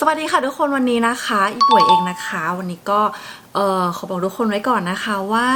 สวัสดีค่ะทุกคนวันนี้นะคะอีป่วยเองนะคะ วันนี้ก็เออขอบอกทุกคนไว้ก่อนนะคะว่า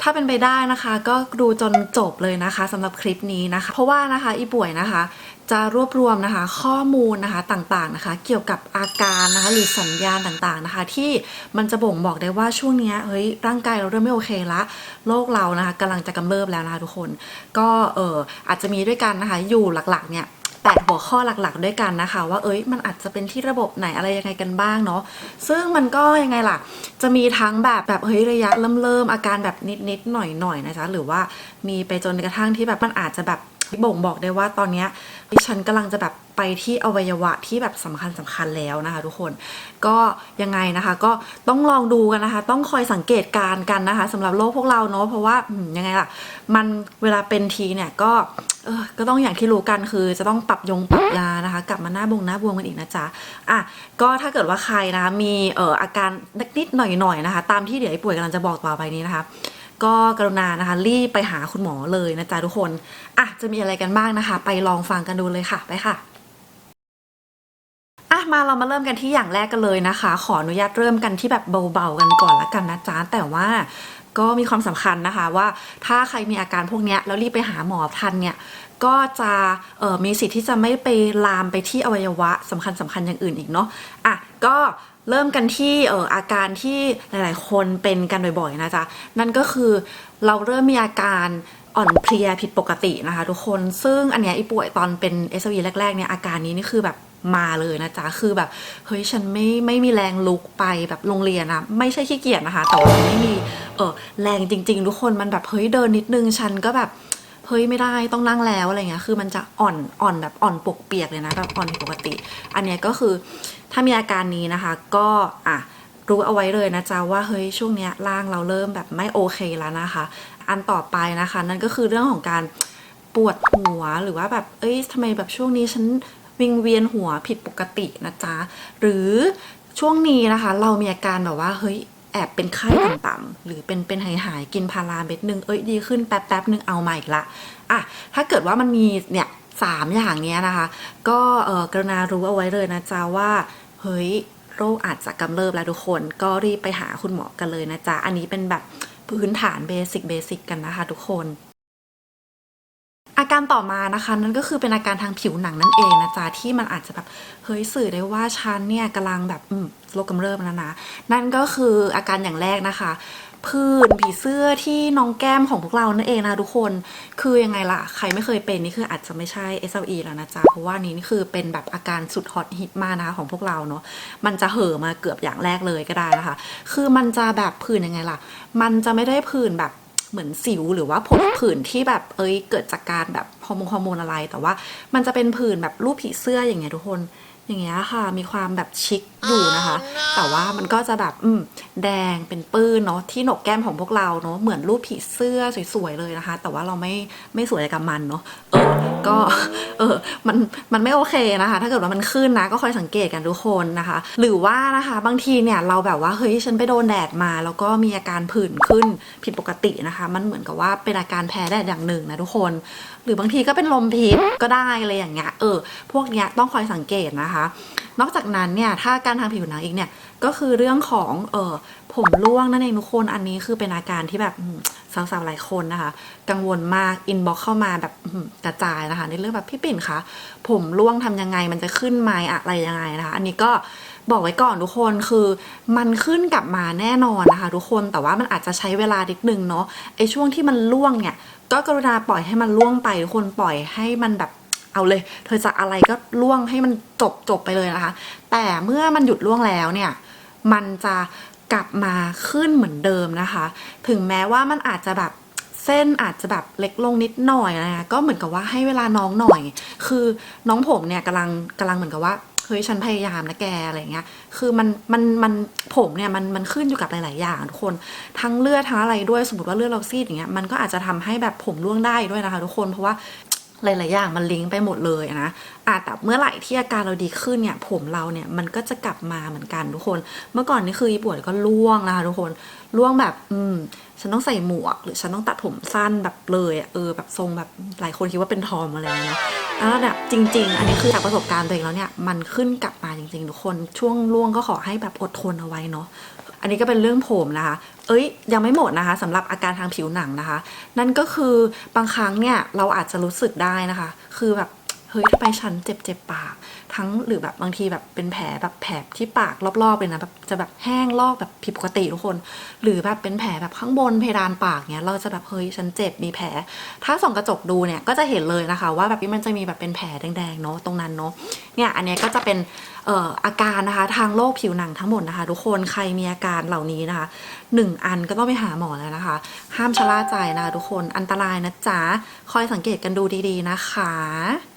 ถ้าเป็นไปได้นะคะ ก็ดูจนจบเลยนะคะสำหรับคลิปนี้นะคะ เพราะว่านะคะอีป่วยนะคะ จะรวบรวมนะคะ ข้อมูลนะคะต่างๆนะคะ เกี่ยวกับอาการนะคะหรือสัญญาณต่างๆนะคะ ที่มันจะบ่งบอกได้ว่าช่วงนี้เฮ้ยร่างกายเราเริ่มไม่โอเคละโรคเรานะคะกำลังจะกำเริบแล้วนะคะทุกคน ก็เอออาจจะมีด้วยกันนะคะอยู่หลักๆเนี่ย 8 หัวข้อหลักๆ ด้วยกันนะคะ ว่าเอ้ยมันอาจจะเป็นที่ระบบไหนอะไรยังไงกันบ้างเนาะซึ่งมันก็ยังไงล่ะ จะมีทั้งแบบแบบเฮ้ยระยะเริ่มเริ่มๆอาการแบบนิดๆหน่อยๆนะจ๊ะหรือว่ามีไปจนกระทั่งที่แบบมันอาจจะแบบ บ่งบอกได้ว่าตอนนี้ดิฉันกำลังจะแบบไปที่อวัยวะที่แบบสำคัญสำคัญแล้วนะคะ ทุกคนก็ยังไงนะคะ ก็ต้องลองดูกันนะคะ ต้องคอยสังเกตการ์กันนะคะสำหรับโรคพวกเราเนาะเพราะว่ายังไงล่ะ มันเวลาเป็นทีเนี่ยก็เออก็ต้องอย่างที่รู้กันคือจะต้องปรับยงปรับยานะคะ กลับมาหน้าบงหน้าบวมกันอีกนะจ๊ะอะก็ถ้าเกิดว่าใครนะคะมีเอ่ออาการนิดๆหน่อยๆนะคะ ตามที่เดี๋ยวไอ้ป่วยกำลังจะบอกต่อไปนี้นะคะ ก็กรุณานะคะ รีบไปหาคุณหมอเลยนะจ๊ะทุกคนอะจะมีอะไรกันบ้างนะคะ ไปลองฟังกันดูเลยค่ะไปค่ะอะมาเรามาเริ่มกันที่อย่างแรกกันเลยนะคะ ขออนุญาตเริ่มกันที่แบบเบาๆกันก่อนละกันนะจ๊ะแต่ว่า ก็มีความสำคัญนะคะว่าถ้าใครมีอาการพวกนี้แล้วรีบไปหาหมอทันเนี่ยก็จะมีสิทธิ์ที่จะไม่ไปลามไปที่อวัยวะสำคัญสำคัญอย่างอื่นอีกเนาะอะก็เริ่มกันที่อออาการที่หลาย ๆ คนเป็นกันบ่อย ๆ นะจ๊ะ นั่นก็คือเราเริ่มมีอาการอ่อนเพลียผิดปกตินะคะ ทุกคนซึ่งอันเนี้ยอีป่วยตอนเป็น s อ v แรก ๆ เนี่ยอาการนี้นี่คือแบบ มาเลยนะจ๊ะคือแบบเฮ้ยฉันไม่ไม่มีแรงลุกไปแบบโรงเรียนอะไม่ใช่ขี้เกียจนะคะ แต่ว่าไม่มีเออแรงจริง ๆ ทุกคนมันแบบเฮ้ยเดินนิดนึงฉันก็แบบเฮ้ยไม่ได้ต้องนั่งแล้วอะไรเงี้ยคือมันจะอ่อนอ่อนแบบอ่อนปกเปียกเลยนะแบบอ่อนปกติ อันเนี้ยก็คือถ้ามีอาการนี้นะคะ ก็อะรู้เอาไว้เลยนะจ๊ะว่าเฮ้ยช่วงเนี้ยร่างเราเริ่มแบบไม่โอเคแล้วนะคะ อันต่อไปนะคะ นั่นก็คือเรื่องของการปวดหัวหรือว่าแบบเอ้ยทำไมแบบช่วงนี้ฉัน วิงเวียนหัวผิดปกตินะจ๊ะ หรือช่วงนี้นะคะ เรามีอาการแบบว่าเฮ้ยแอบเป็นไข้ต่ำๆหรือเป็นเป็นหายหายๆกินพาราเม็ดนึงเอ้ยดีขึ้นแป๊บแป๊บๆนึงเอามาอีกละอะถ้าเกิดว่ามันมีเนี่ยสามอย่างเนี้ยนะคะ ก็เออกรุณารู้เอาไว้เลยนะจ๊ะว่าเฮ้ยโรคอาจจะกำเริบแล้วทุกคนก็รีบไปหาคุณหมอกันเลยนะจ๊ะ อันนี้เป็นแบบพื้นฐานเบสิกเบสิกกันนะคะทุกคน อาการต่อมานะคะนั่นก็คือเป็นอาการทางผิวหนังนั่นเองนะจ๊ะที่มันอาจจะแบบเฮ้ยสื่อได้ว่าฉันเนี่ยกำลังแบบอืมโรคกำเริบแล้วนะนั่นก็คืออาการอย่างแรกนะคะผื่นผีเสื้อที่น้องแก้มของพวกเรานั่นเองนะทุกคนคือยังไงล่ะ ใครไม่เคยเป็นนี่คืออาจจะไม่ใช่ SLE แล้วนะจ๊ะ เพราะว่านี้นี่คือเป็นแบบอาการสุดฮอตฮิตมากนะคะของพวกเราเนาะมันจะเห่อมาเกือบอย่างแรกเลยก็ได้นะคะ คือมันจะแบบผื่นยังไงล่ะ มันจะไม่ได้ผื่นแบบ เหมือนสิวหรือว่าผดผื่นที่แบบเอ้ยเกิดจากการแบบฮอร์โมนฮอร์โมนอะไรแต่ว่า มันจะเป็นผื่นแบบรูปผีเสื้ออย่างเงี้ยทุกคนอย่างเงี้ยค่ะมีความแบบชิคอยู่นะคะ แต่ว่ามันก็จะแบบอืมแดงเป็นปื้นเนาะที่หนกแก้มของพวกเราเนาะเหมือนรูปผีเสื้อสวยๆเลยนะคะ แต่ว่าเราไม่ไม่สวยกับมันเนาะเออก็เออมันมันไม่โอเคนะคะ ถ้าเกิดว่ามันขึ้นนะ ก็คอยสังเกตกันทุกคนนะคะ หรือว่านะคะบางทีเนี่ยเราแบบว่าเฮ้ยฉันไปโดนแดดมา แล้วก็มีอาการผื่นขึ้นผิดปกตินะคะ มันเหมือนกับว่าเป็นอาการแพ้แดดอย่างหนึ่งนะทุกคน หรือบางทีก็เป็นลมพิษก็ได้อะไรอย่างเงี้ยเออพวกเนี้ยต้องคอยสังเกตนะคะ นอกจากนั้นเนี่ยถ้าการทางผิวหนังอีกเนี่ยก็คือเรื่องของเออผมร่วงนั่นเองทุกคนอันนี้คือเป็นอาการที่แบบสาวๆหลายคนนะคะ กังวลมากอินบ็อกเข้ามาแบบกระจายนะคะ ในเรื่องแบบพี่ปิ่นคะผมร่วงทำยังไงมันจะขึ้นไหมอะไรยังไงนะคะ อันนี้ก็บอกไว้ก่อนทุกคนคือมันขึ้นกลับมาแน่นอนนะคะ ทุกคนแต่ว่ามันอาจจะใช้เวลานิดนึงเนาะไอช่วงที่มันร่วงเนี่ย ก็กรุณาปล่อยให้มันล่วงไปทุกคนปล่อยให้มันแบบเอาเลย เธอจะอะไรก็ล่วงให้มันจบจบไปเลยนะคะ แต่เมื่อมันหยุดล่วงแล้วเนี่ย มันจะกลับมาขึ้นเหมือนเดิมนะคะ ถึงแม้ว่ามันอาจจะแบบเส้นอาจจะแบบเล็กลงนิดหน่อยนะคะก็เหมือนกับว่าให้เวลาน้องหน่อย คือน้องผมเนี่ยกำลังกำลังเหมือนกับว่า เฮ้ยฉันพยายามนะแกอะไรเงี้ย คือมันมันมันผมเนี่ยมันมันขึ้นอยู่กับหลาย ๆ อย่างทุกคน ทั้งเลือดทั้งอะไรด้วย สมมติว่าเลือดเราซีดอย่างเงี้ย มันก็อาจจะทำให้แบบผมร่วงได้ด้วยนะคะทุกคน เพราะว่า หลาย ๆ อย่างมันลิงก์ไปหมดเลยนะอะแต่เมื่อไหร่ที่อาการเราดีขึ้นเนี่ย ผมเราเนี่ยมันก็จะกลับมาเหมือนกันทุกคน เมื่อก่อนนี่คือปวดก็ล่วงนะคะทุกคนล่วงแบบ อืม ฉันต้องใส่หมวก หรือฉันต้องตัดผมสั้นแบบเลยอะเออแบบทรงแบบหลายคนคิดว่าเป็นทอมอะไรเนาะแล้วแบบจริง ๆ อันนี้คือจากประสบการณ์ตัวเองแล้วเนี่ยมันขึ้นกลับมาจริง ๆ ทุกคนช่วงล่วงก็ขอให้แบบอดทนเอาไว้เนาะ อันนี้ก็เป็นเรื่องผมนะคะ เอ้ยยังไม่หมดนะคะสำหรับอาการทางผิวหนังนะคะ นั่นก็คือบางครั้งเนี่ยเราอาจจะรู้สึกได้นะคะ คือแบบ เฮ้ยทำไมฉันเจ็บเจ็บปาก ทั้งหรือแบบบางทีแบบเป็นแผลแบบแผลที่ปากรอบๆเลยนะแบบจะแบบแห้งลอกแบบผิดปกติทุกคน หรือแบบเป็นแผลแบบข้างบนเพดานปากเนี้ยเราจะแบบเฮ้ยฉันเจ็บมีแผล ถ้าส่องกระจกดูเนี่ยก็จะเห็นเลยนะคะ ว่าแบบมันจะมีแบบเป็นแผลแดงๆเนาะตรงนั้นเนาะเนี่ยอันนี้ก็จะเป็นเอ่ออาการนะคะทางโรคผิวหนังทั้งหมดนะคะ ทุกคนใครมีอาการเหล่านี้นะคะหนึ่งอันก็ต้องไปหาหมอแล้วนะคะ ห้ามชะล่าใจนะคะทุกคนอันตรายนะจ๊ะคอยสังเกตกันดูดีๆนะคะ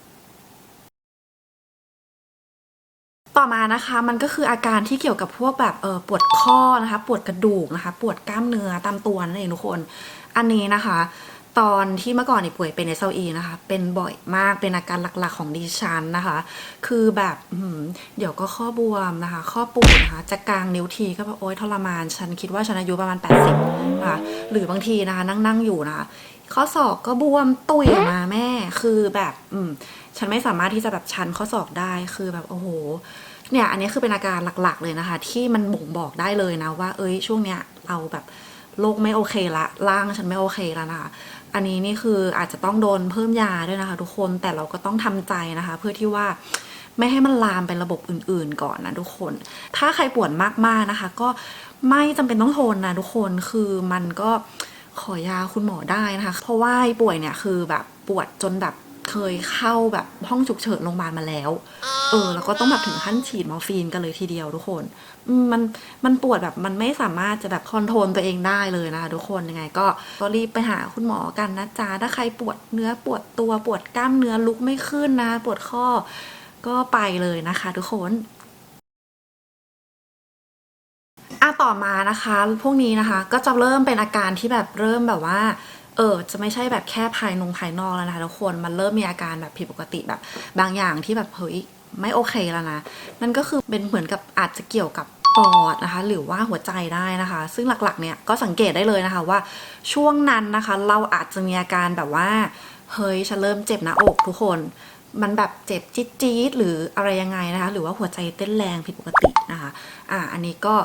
ต่อมานะคะมันก็คืออาการที่เกี่ยวกับพวกแบบเออปวดข้อนะคะ ปวดกระดูกนะคะ ปวดกล้ามเนื้อตามตัวนั่นเองทุกคน อันนี้นะคะ ตอนที่เมื่อก่อนนี่ป่วยเป็น SLE นะคะ เป็นบ่อยมากเป็นอาการหลักๆของดิฉันนะคะ คือแบบเดี๋ยวก็ข้อบวมนะคะ ข้อปูดนะคะจะกลางนิ้วทีก็แบบโอ๊ยทรมาน ฉันคิดว่าฉันอายุประมาณ 80นะคะหรือบางทีนะคะนั่งนั่งๆอยู่นะคะข้อศอกก็บวมตุยออกมาแม่ คือแบบ อืม ฉันไม่สามารถที่จะแบบชันข้อศอกได้ คือแบบโอ้โห เนี่ยอันนี้คือเป็นอาการหลักๆเลยนะคะ ที่มันบ่งบอกได้เลยนะว่า เอ้ยช่วงเนี้ยเราแบบโรคไม่โอเคละร่างฉันไม่โอเคแล้วนะคะอันนี้นี่คืออาจจะต้องโดนเพิ่มยาด้วยนะคะ ทุกคนแต่เราก็ต้องทำใจนะคะ เพื่อที่ว่าไม่ให้มันลามไประบบอื่น ๆ ก่อนนะทุกคน ถ้าใครปวดมากๆนะคะ ก็ไม่จำเป็นต้องทนนะทุกคนคือมันก็ขอยาคุณหมอได้นะคะ เพราะว่าป่วยเนี่ยคือแบบปวดจนแบบ เคยเข้าแบบห้องฉุกเฉินโรงพยาบาลมาแล้ว เออ แล้วก็ต้องแบบถึงขั้นฉีดมอร์ฟีนกันเลยทีเดียวทุกคนอืมมันมันปวดแบบมันไม่สามารถจะแบบคอนโทรลตัวเองได้เลยนะคะทุกคนยังไง ก็ก็รีบไปหาคุณหมอกันนะจ๊ะถ้าใครปวดเนื้อปวดตัวปวดกล้ามเนื้อลุกไม่ขึ้นนะปวดข้อก็ไปเลยนะคะทุกคนอะต่อมานะคะ พวกนี้นะคะ ก็จะเริ่มเป็นอาการที่แบบเริ่มแบบว่า เออจะไม่ใช่แบบแค่ภายนงภายนอกแล้วนะคะทุกคนมันเริ่มมีอาการแบบผิดปกติแบบ บางอย่างที่แบบเฮ้ยไม่โอเคแล้วนะ นั่นก็คือเป็นเหมือนกับอาจจะเกี่ยวกับปอดนะคะ หรือว่าหัวใจได้นะคะ ซึ่งหลักๆเนี่ยก็สังเกตได้เลยนะคะว่าช่วงนั้นนะคะ เราอาจจะมีอาการแบบว่าเฮ้ยฉันเริ่มเจ็บหน้าอกทุกคน มันแบบเจ็บจี๊ดจี๊ดหรืออะไรยังไงนะคะ หรือว่าหัวใจเต้นแรงผิดปกตินะคะอ่าอันนี้ก็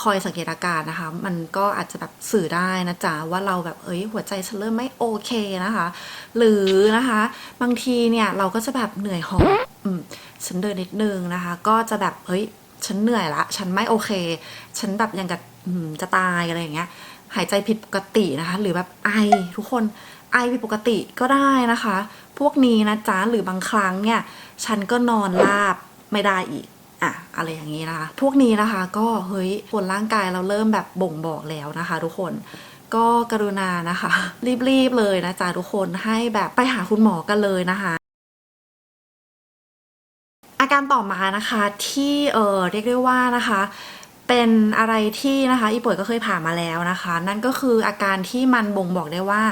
คอยสังเกตอาการนะคะ มันก็อาจจะแบบสื่อได้นะจ๊ะว่าเราแบบเอ้ยหัวใจฉันเริ่มไม่โอเคนะคะ หรือนะคะ บางทีเนี่ยเราก็จะแบบเหนื่อยหอบอืมฉันเดินนิดนึงนะคะ ก็จะแบบเฮ้ยฉันเหนื่อยละ ฉันไม่โอเค ฉันแบบยังกับจะตายอะไรอย่างเงี้ยหายใจผิดปกตินะคะ หรือแบบไอทุกคน ไอผิดปกติก็ได้นะคะ พวกนี้นะจ๊ะหรือบางครั้งเนี่ย ฉันก็นอนราบไม่ได้อีกอะอะไรอย่างนี้นะคะ พวกนี้นะคะก็เฮ้ยผลร่างกายเราเริ่มแบบบ่งบอกแล้วนะคะ ทุกคนก็กรุณานะคะ รีบๆเลยนะจ๊ะทุกคนให้แบบไปหาคุณหมอกันเลยนะคะอาการต่อมานะคะที่เออเรียกได้ว่านะคะ เป็นอะไรที่นะคะอีป่วยก็เคยผ่านมาแล้วนะคะ นั่นก็คืออาการที่มันบ่งบอกได้ว่า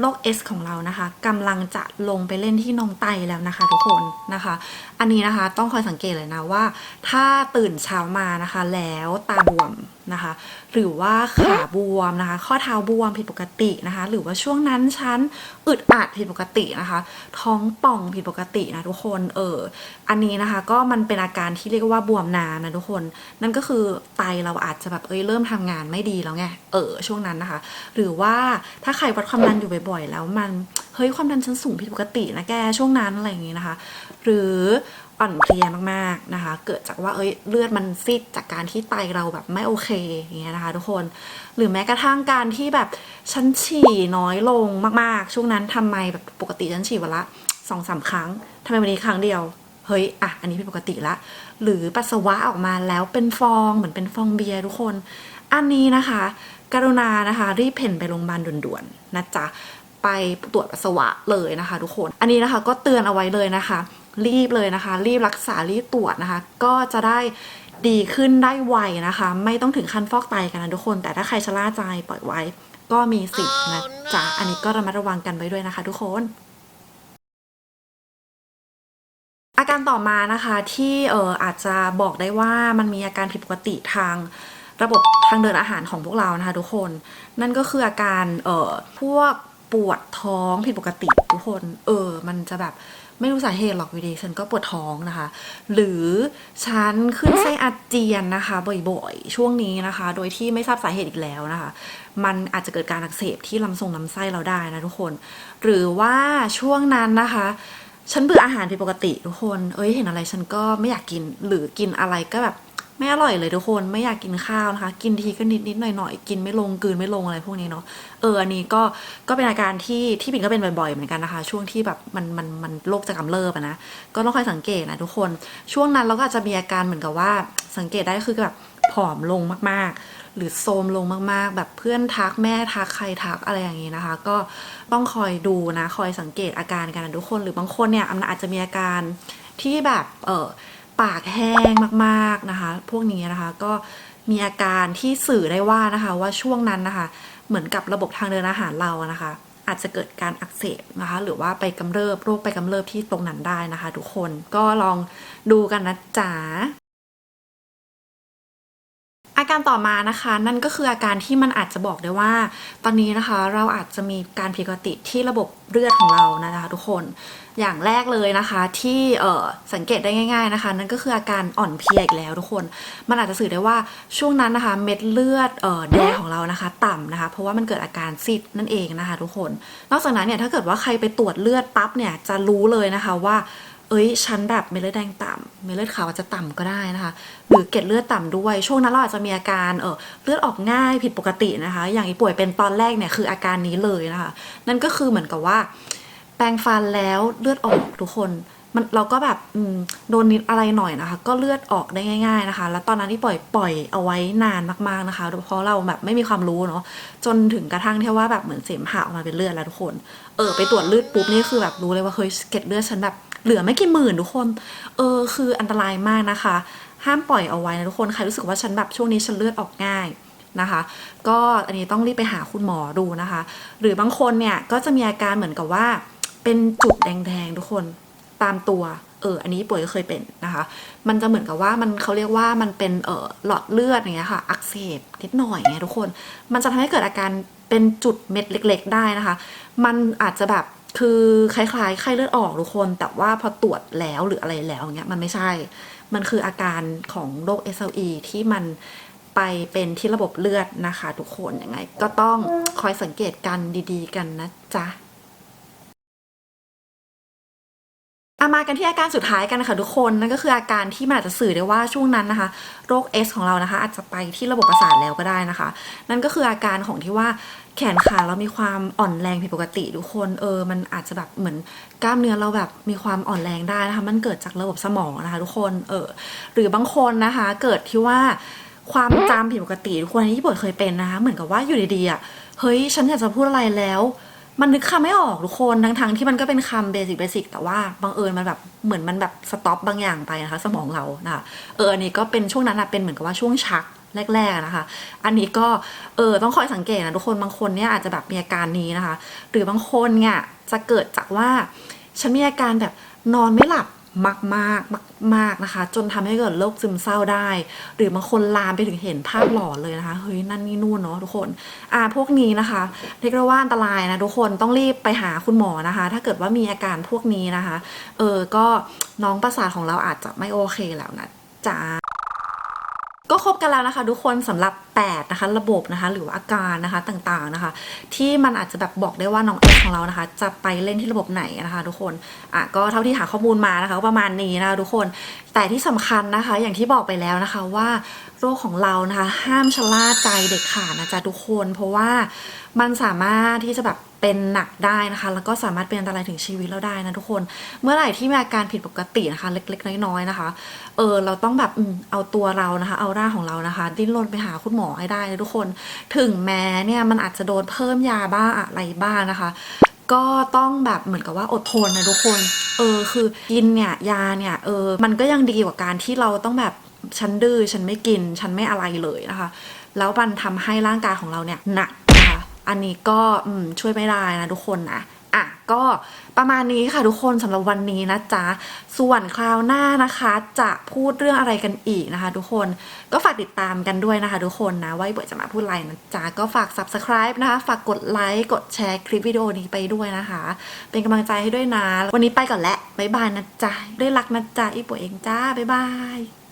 โรค S ของเรานะคะกำลังจะลงไปเล่นที่นองไตแล้วนะคะ ทุกคนนะคะ อันนี้นะคะต้องคอยสังเกตเลยนะว่า ถ้าตื่นเช้ามานะคะ แล้วตาบวม นะคะ หรือว่าขาบวมนะคะ ข้อเท้าบวมผิดปกตินะคะ หรือว่าช่วงนั้นฉันอึดอัดผิดปกตินะคะ ท้องป่องผิดปกตินะทุกคนเอออันนี้นะคะก็มันเป็นอาการที่เรียกว่าบวมนานนะทุกคน นั่นก็คือไตเราอาจจะแบบเอ้ยเริ่มทำงานไม่ดีแล้วไงเออช่วงนั้นนะคะ หรือว่าถ้าใครวัดความดันอยู่บ่อยๆ แล้วมันเฮ้ยความดันฉันสูงผิดปกตินะแกช่วงนั้นอะไรอย่างงี้นะคะ หรือ อ่อนเพลียมากๆนะคะ เกิดจากว่าเอ้ยเลือดมันซีดจากการที่ไตเราแบบไม่โอเคอย่างเงี้ยนะคะทุกคนหรือแม้กระทั่งการที่แบบฉันฉี่น้อยลงมากๆ ช่วงนั้นทำไมแบบปกติฉันฉี่วันละสองสามครั้งทำไมวันนี้ครั้งเดียวเฮ้ยอะอันนี้ผิดปกติละ หรือปัสสาวะออกมาแล้วเป็นฟองเหมือนเป็นฟองเบียร์ทุกคน อันนี้นะคะ กรุณานะคะ รีบเพ่นไปโรงพยาบาลด่วนๆนะจ๊ะไปตรวจปัสสาวะเลยนะคะ ทุกคน อันนี้นะคะก็เตือนเอาไว้เลยนะคะ รีบเลยนะคะ รีบรักษารีบตรวจนะคะ ก็จะได้ดีขึ้นได้ไวนะคะ ไม่ต้องถึงขั้นฟอกไตกันนะทุกคน แต่ถ้าใครชะล่าใจปล่อยไว้ ก็มีสิทธิ์นะจ๊ะอันนี้ก็ระมัดระวังกันไว้ด้วยนะคะ ทุกคนอาการต่อมานะคะที่เอออาจจะบอกได้ว่ามันมีอาการผิดปกติทางระบบทางเดินอาหารของพวกเรานะคะทุกคน นั่นก็คืออาการเออพวกปวดท้องผิดปกติทุกคน เออมันจะแบบ ไม่รู้สาเหตุหรอกวิดีฉันก็ปวดท้องนะคะ หรือฉันขึ้นไส้อาเจียนนะคะ บ่อยๆ ช่วงนี้นะคะ โดยที่ไม่ทราบสาเหตุอีกแล้วนะคะ มันอาจจะเกิดการอักเสบที่ลำทรงลำไส้เราได้นะทุกคน หรือว่าช่วงนั้นนะคะฉันเบื่ออาหารผิดปกติทุกคน เอ้ย เห็นอะไรฉันก็ไม่อยากกิน หรือกินอะไรก็แบบ ไม่อร่อยเลยทุกคนไม่อยากกินข้าวนะคะ กินทีก็นิดนิดหน่อยหน่อยกินไม่ลงกืนไม่ลงอะไรพวกนี้เนาะเอออันนี้ก็ก็เป็นอาการที่ที่ปิ่นก็เป็นบ่อยๆเหมือนกันนะคะ ช่วงที่แบบมันมันมันโรคจะกำเริบอะนะก็ต้องคอยสังเกตนะทุกคนช่วงนั้นเราก็อาจจะมีอาการเหมือนกับว่าสังเกตได้ก็คือแบบผอมลงมากๆ หรือโทรมลงมากๆ แบบเพื่อนทักแม่ทักใครทักอะไรอย่างนี้นะคะ ก็ต้องคอยดูนะ คอยสังเกตอาการกันนะทุกคน หรือบางคนเนี่ยอาจจะมีอาการที่แบบเออ ปากแห้งมาก ๆนะคะ พวกนี้นะคะก็มีอาการที่สื่อได้ว่านะคะว่าช่วงนั้นนะคะ เหมือนกับระบบทางเดินอาหารเรานะคะ อาจจะเกิดการอักเสบนะคะ หรือว่าไปกำเริบโรคไปกำเริบที่ตรงนั้นได้นะคะ ทุกคนก็ลองดูกันนะจ๊ะ การต่อมานะคะ นั่นก็คืออาการที่มันอาจจะบอกได้ว่า ตอนนี้นะคะเราอาจจะมีการผิดปกติที่ระบบเลือดของเรานะคะทุกคนอย่างแรกเลยนะคะที่สังเกตได้ง่าย ๆนะคะ นั่นก็คืออาการอ่อนเพลียอีกแล้วทุกคน มันอาจจะสื่อได้ว่าช่วงนั้นนะคะเม็ดเลือดแดงของเรานะคะ ต่ำนะคะ เพราะว่ามันเกิดอาการซีดนั่นเองนะคะ ทุกคน นอกจากนั้นเนี่ยถ้าเกิดว่าใครไปตรวจเลือดปั๊บเนี่ยจะรู้เลยนะคะว่า เอ้ยฉันแบบเม็ดเลือดแดงต่ำเม็ดเลือดขาวอาจจะต่ำก็ได้นะคะ หรือเกล็ดเลือดต่ำด้วย ช่วงนั้นเราอาจจะมีอาการเออเลือดออกง่ายผิดปกตินะคะ อย่างอีป่วยเป็นตอนแรกเนี่ยคืออาการนี้เลยนะคะ นั่นก็คือเหมือนกับว่า แปรงฟันแล้วเลือดออกทุกคนมันเราก็แบบโดนนิดอะไรหน่อยนะคะ ก็เลือดออกได้ง่าย ๆนะคะ แล้วตอนนั้นที่ปล่อยปล่อยเอาไว้นานมากๆนะคะ เพราะเราแบบไม่มีความรู้เนาะจนถึงกระทั่งที่ว่าแบบเหมือนเสมหะออกมาเป็นเลือดแล้วทุกคน เออไปตรวจเลือดปุ๊บนี่คือแบบรู้เลยว่าเฮ้ยเกล็ดเลือดฉันแบบ เหลือไม่กี่หมื่นทุกคน เออ คืออันตรายมากนะคะ ห้ามปล่อยเอาไว้นะทุกคน ใครรู้สึกว่าฉันแบบช่วงนี้ฉันเลือดออกง่ายนะคะ ก็อันนี้ต้องรีบไปหาคุณหมอดูนะคะ หรือบางคนเนี่ยก็จะมีอาการเหมือนกับว่า เป็นจุดแดงๆทุกคนตามตัว เออ อันนี้ป่วยก็เคยเป็นนะคะ มันจะเหมือนกับว่ามันเขาเรียกว่ามันเป็นเออหลอดเลือดอย่างเงี้ยค่ะ อักเสบนิดหน่อยไงทุกคน มันจะทำให้เกิดอาการเป็นจุดเม็ดเล็ก ๆ ได้นะคะ มันอาจจะแบบ คือคล้ายๆไข้เลือดออกทุกคน แต่ว่าพอตรวจแล้วหรืออะไรแล้วเงี้ยมันไม่ใช่ มันคืออาการของโรค SLE ที่มันไปเป็นที่ระบบเลือดนะคะ ทุกคนยังไง ก็ต้องคอยสังเกตกันดี ๆ กันนะจ๊ะ อามากันที่อาการสุดท้ายกันนะคะทุกคนนั่นก็คืออาการที่มันอาจจะสื่อได้ว่าช่วงนั้นนะคะ โรค S ของเรานะคะ อาจจะไปที่ระบบประสาทแล้วก็ได้นะคะ นั่นก็คืออาการของที่ว่าแขนขาเรามีความอ่อนแรงผิดปกติทุกคนเออมันอาจจะแบบเหมือนกล้ามเนื้อเราแบบมีความอ่อนแรงได้นะคะมันเกิดจากระบบสมองนะคะ ทุกคนเออหรือบางคนนะคะ เกิดที่ว่าความจำผิดปกติทุกคนที่ปวยเคยเป็นนะคะ เหมือนกับว่าอยู่ดีๆอะเฮ้ยฉันอยากจะพูดอะไรแล้ว มันนึกคำไม่ออกทุกคนทั้งๆที่มันก็เป็นคำเบสิกเบสิกแต่ว่าบังเอิญมันแบบเหมือนมันแบบสต็อปบางอย่างไปนะคะสมองเรานะคะเอออันนี้ก็เป็นช่วงนั้นนะเป็นเหมือนกับว่าช่วงชักแรกๆนะคะ อันนี้ก็เออต้องคอยสังเกตนะทุกคนบางคนเนี่ยอาจจะแบบมีอาการนี้นะคะ หรือบางคนเนี่ยจะเกิดจากว่าฉันมีอาการแบบนอนไม่หลับ มากมากมากมากนะคะ จนทำให้เกิดโรคซึมเศร้าได้ หรือบางคนลามไปถึงเห็นภาพหลอนเลยนะคะเฮ้ยนั่นนี่นู่นเนาะทุกคนอ่าพวกนี้นะคะเรียกว่าอันตรายนะทุกคนต้องรีบไปหาคุณหมอนะคะ ถ้าเกิดว่ามีอาการพวกนี้นะคะ เออก็น้องประสาทของเราอาจจะไม่โอเคแล้วนะจ้า ก็ครบกันแล้วนะคะ ทุกคนสำหรับ 8 นะคะ ระบบนะคะ หรือว่าอาการนะคะต่างๆนะคะ ที่มันอาจจะแบบบอกได้ว่าน้องเอของเรานะคะ จะไปเล่นที่ระบบไหนนะคะ ทุกคนอะก็เท่าที่หาข้อมูลมานะคะก็ประมาณนี้นะคะทุกคนแต่ที่สำคัญนะคะ อย่างที่บอกไปแล้วนะคะว่าโรคของเรานะคะ ห้ามชะล่าใจเด็ดขาดนะจ๊ะทุกคน เพราะว่ามันสามารถที่จะแบบ เป็นหนักได้นะคะ แล้วก็สามารถเป็นอันตรายถึงชีวิตเราได้นะทุกคน เมื่อไหร่ที่มีอาการผิดปกตินะคะ เล็กๆ น้อยๆนะคะ เออเราต้องแบบอืมเอาตัวเรานะคะ เอาร่างของเรานะคะ ดิ้นรนไปหาคุณหมอให้ได้นะทุกคน ถึงแม้เนี่ยมันอาจจะโดนเพิ่มยาบ้างอะไรบ้างนะคะ ก็ต้องแบบเหมือนกับว่าอดทนนะทุกคน เออคือกินเนี่ยยาเนี่ยเออมันก็ยังดีกว่าการที่เราต้องแบบฉันดื้อฉันไม่กินฉันไม่อะไรเลยนะคะ แล้วมันทำให้ร่างกายของเราเนี่ยหนัก อันนี้ก็ช่วยไม่ได้นะทุกคนนะอะก็ประมาณนี้ค่ะทุกคนสำหรับวันนี้นะจ๊ะ ส่วนคราวหน้านะคะ จะพูดเรื่องอะไรกันอีกนะคะ ทุกคนก็ฝากติดตามกันด้วยนะคะ ทุกคนนะว่าไอ้เบิร์ดจะมาพูดอะไรนะจ๊ะ ก็ฝาก subscribe นะคะ ฝากกดไลค์กดแชร์คลิปวิดีโอนี้ไปด้วยนะคะ เป็นกำลังใจให้ด้วยนะ วันนี้ไปก่อนแล้วบ๊ายบายนะจ๊ะ ด้วยรักนะจ๊ะอีปัวเองจ้าบ๊ายบาย